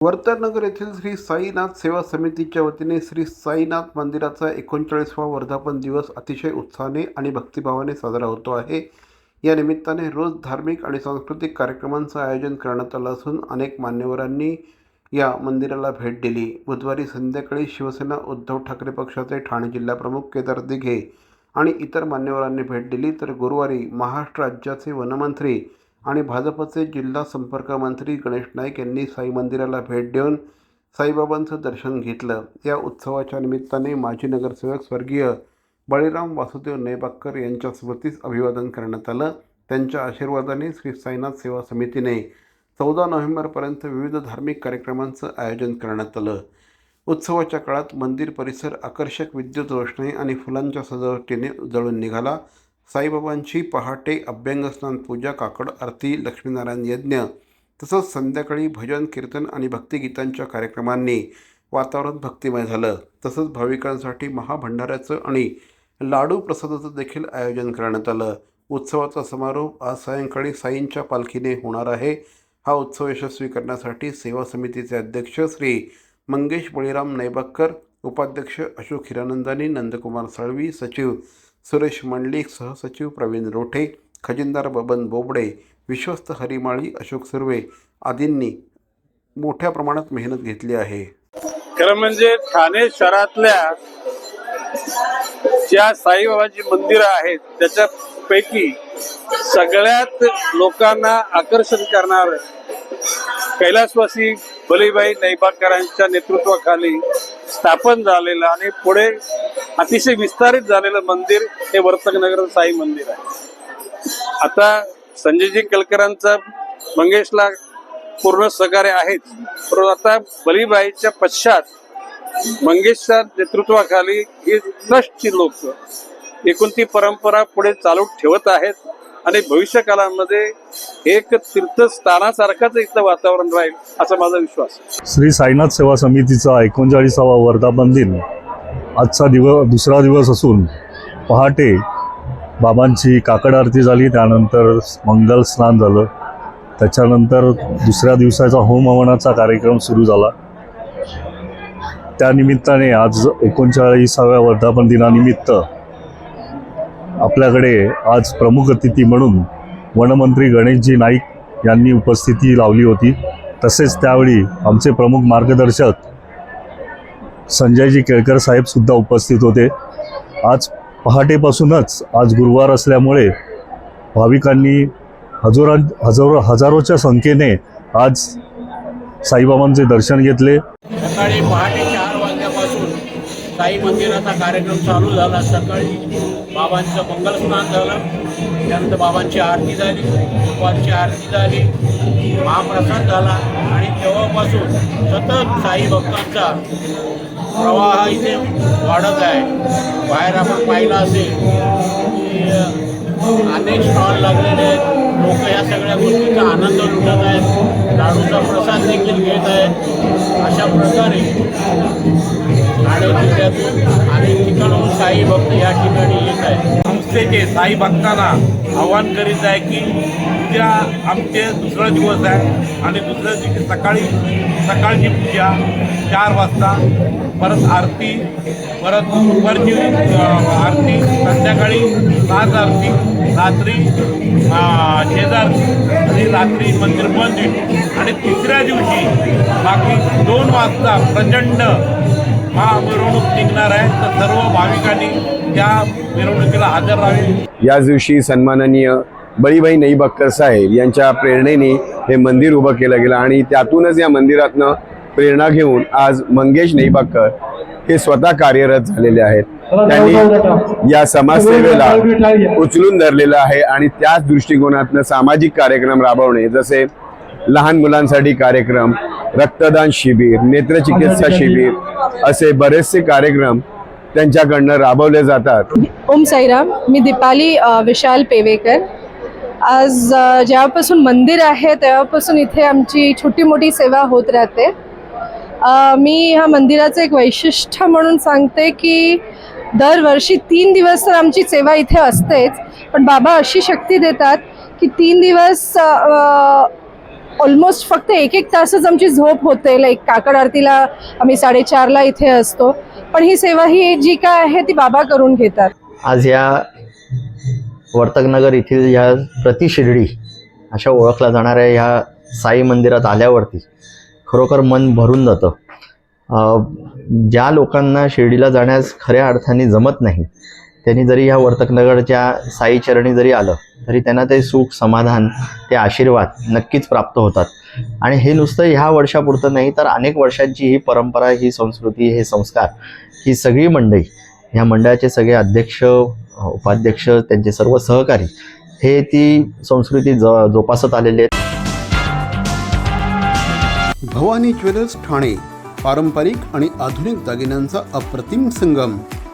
वर्तनगर येथील श्री साईनाथ सेवा समितीच्या वतीने श्री साईनाथ मंदिराचा एकोणचाळीसवा वर्धापन दिवस अतिशय उत्साहाने आणि भक्तिभावाने साजरा होतो आहे. या निमित्ताने रोज धार्मिक आणि सांस्कृतिक कार्यक्रमांचं आयोजन करण्यात आलं असून अनेक मान्यवरांनी या मंदिराला भेट दिली. बुधवारी संध्याकाळी शिवसेना उद्धव ठाकरे पक्षाचे ठाणे जिल्हाप्रमुख केदार दिघे आणि इतर मान्यवरांनी भेट दिली. तर गुरुवारी महाराष्ट्र राज्याचे वनमंत्री आणि भाजपचे जिल्हा संपर्क मंत्री गणेश नाईक यांनी साई मंदिराला भेट देऊन साईबाबांचं दर्शन घेतलं. या उत्सवाच्या निमित्ताने माजी नगरसेवक स्वर्गीय बळीराम वासुदेव नेबाक्कर यांच्या स्मृतीस अभिवादन करण्यात आलं. त्यांच्या आशीर्वादाने श्री साईनाथ सेवा समितीने चौदा नोव्हेंबरपर्यंत विविध धार्मिक कार्यक्रमांचं आयोजन करण्यात आलं. उत्सवाच्या काळात मंदिर परिसर आकर्षक विद्युत रोषणाई आणि फुलांच्या सजावटीने उजळून निघाला. साईबाबांची पहाटे अभ्यंगस्नान पूजा काकड आरती लक्ष्मीनारायण यज्ञ तसंच संध्याकाळी भजन कीर्तन आणि भक्तिगीतांच्या कार्यक्रमांनी वातावरण भक्तिमय झालं. तसंच भाविकांसाठी महाभंडाऱ्याचं आणि लाडू प्रसादाचं देखील आयोजन करण्यात आलं. उत्सवाचा समारोप आज सायंकाळी साईंच्या पालखीने होणार आहे. हा उत्सव यशस्वी करण्यासाठी सेवा समितीचे अध्यक्ष श्री मंगेश बळीराम नैबाक्कर उपाध्यक्ष अशोक हिरानंदानी नंदकुमार साळवी सचिव सुरेश मंडलिक सहसचिव प्रवीण रोठे खजिनदार बबन बोबडे विश्वस्त हरिमाळी अशोक सुर्वे आदींनी मोठ्या प्रमाणात मेहनत घेतली आहे. खरं म्हणजे ठाणे शहरातल्या ज्या साईबाबाची मंदिरं आहेत त्याच्यापैकी सगळ्यात लोकांना आकर्षण करणार कैलासवासी बलीबाई नैबाकरांच्या नेतृत्वाखाली स्थापन झालेलं आणि पुढे अतिशय विस्तारित झालेलं मंदिर हे वर्तकनगर साई मंदिर आहे. आता संजयजी केलकरांचा मंगेशला पूर्ण सहकार्य आहेच. परंतु आता बलीबाईच्या पश्चात मंगेशच्या नेतृत्वाखाली ही ट्रस्टची लोक एकूण ती परंपरा पुढे चालू ठेवत आहेत आणि भविष्य काळामध्ये एक तीर्थस्थानासारखंच इथलं वातावरण राहील असा माझा विश्वास श्री साईनाथ सेवा समितीचा एकोणचाळीसावा वर्धापन दिन आजचा दिवस दुसरा दिवस असून पहाटे बाबांची काकड आरती झाली त्यानंतर मंगल स्नान झालं. त्याच्यानंतर दुसऱ्या दिवसाचा होम हवनाचा कार्यक्रम सुरू झाला. त्यानिमित्ताने आज एकोणचाळीसाव्या वर्धापन दिनानिमित्त आपल्याकडे आज प्रमुख अतिथी म्हणून वनमंत्री गणेशजी नाईक यांनी उपस्थिती लावली होती. तसेच त्यावेळी आमचे प्रमुख मार्गदर्शक संजयजी केळकर साहेबसुद्धा उपस्थित होते. आज पहाटेपासूनच आज गुरुवार असल्यामुळे भाविकांनी हजारां हजारो हजारोच्या संख्येने आज साईबाबांचे दर्शन घेतले. सकाळी पहाटे चार वाजल्यापासून साई मंदिराचा कार्यक्रम चालू झाला. सकाळी बाबांचं मंगलस्नान झालं. त्यानंतर बाबांची आरती झाली. दुपारची आरती झाली. महाप्रसाद झाला. आणि तेव्हापासून सतत साई भक्तांचा प्रवाह इथे वाढत आहे. बाहेर आपण पाहिलं असेल की अनेक स्टॉल लागलेले आहेत. लोक या सगळ्या गोष्टीचा आनंद लुटत आहेत. लाडूचा प्रसाद देखील घेत आहेत. अशा प्रकारे आणि जिल्ह्यातून साई भक्त या ठिकाणी येत आहे संस्थेचे साई भक्तांना आव्हान करीत आहे की उद्या आमचे दुसरा दिवस आहे आणि दुसऱ्या दिवशी सकाळी सकाळची पूजा चार वाजता परत आरती परत दुपारची आरती संध्याकाळी सात आरती रात्री शेजारती आणि रात्री मंदिर बंद आणि तिसऱ्या दिवशी बाकी दोन वाजता प्रचंड महामिरवणूक निघणार आहे. तर सर्व भाविकांनी त्या मिरवणुकीला हजर राहावे. याच दिवशी सन्माननीय बळीबाई नईबक्कर साहेब यांच्या प्रेरणेने हे मंदिर उभं केलं गेलं आणि त्यातूनच या मंदिरातनं प्रेरणा घेऊन आज मंगेश नईबक्कर हे स्वतः कार्यरत झालेले आहेत. त्यांनी या समाजसेवेला उचलून धरलेलं आहे आणि त्याच दृष्टिकोनातनं सामाजिक कार्यक्रम राबवणे जसे लहान मुलांसाठी कार्यक्रम रक्तदान शिबिर नेत्रचिकित्सा शिबिर असे बरेचसे कार्यक्रम त्यांच्याकडनं राबवले जातात. ओम साईराम मी दीपाली विशाल पेवेकर. आज जेव्हापासून मंदिर आहे तेव्हापासून इथे आमची छोटी मोठी सेवा होत राहते. मी ह्या मंदिराचं एक वैशिष्ट्य म्हणून सांगते की दरवर्षी तीन दिवस तर आमची सेवा इथे असतेच पण बाबा अशी शक्ती देतात की तीन दिवस ऑलमोस्ट फक्त एक एक तासच आमची झोप होते. लाईक काकड आरतीला आम्ही साडेचारला इथे असतो. पण ही सेवा ही जी काय आहे ती बाबा करून घेतात. आज या वर्तकनगर येथील ह्या प्रतिशिर्डी अशा ओळखल्या जाणाऱ्या ह्या साई मंदिरात आल्यावरती खरोखर मन भरून जातं. ज्या लोकांना शिर्डीला जाण्यास खऱ्या अर्थाने जमत नाही त्यांनी जरी ह्या वर्तकनगरच्या साई चरणी जरी आलं तरी त्यांना ते सुख समाधान ते आशीर्वाद नक्कीच प्राप्त होतात. आणि हे नुसतं ह्या वर्षापुरतं नाही तर अनेक वर्षांची ही परंपरा ही संस्कृती हे संस्कार ही सगळी मंडळी ह्या मंडळाचे सगळे अध्यक्ष उपाध्यक्ष त्यांचे सर्व सहकारी हे ती संस्कृती ज जोपासत आलेले आहेत. भवानी ज्वेलर्स ठाणे पारंपरिक आणि आधुनिक दागिन्यांचा अप्रतिम संगम.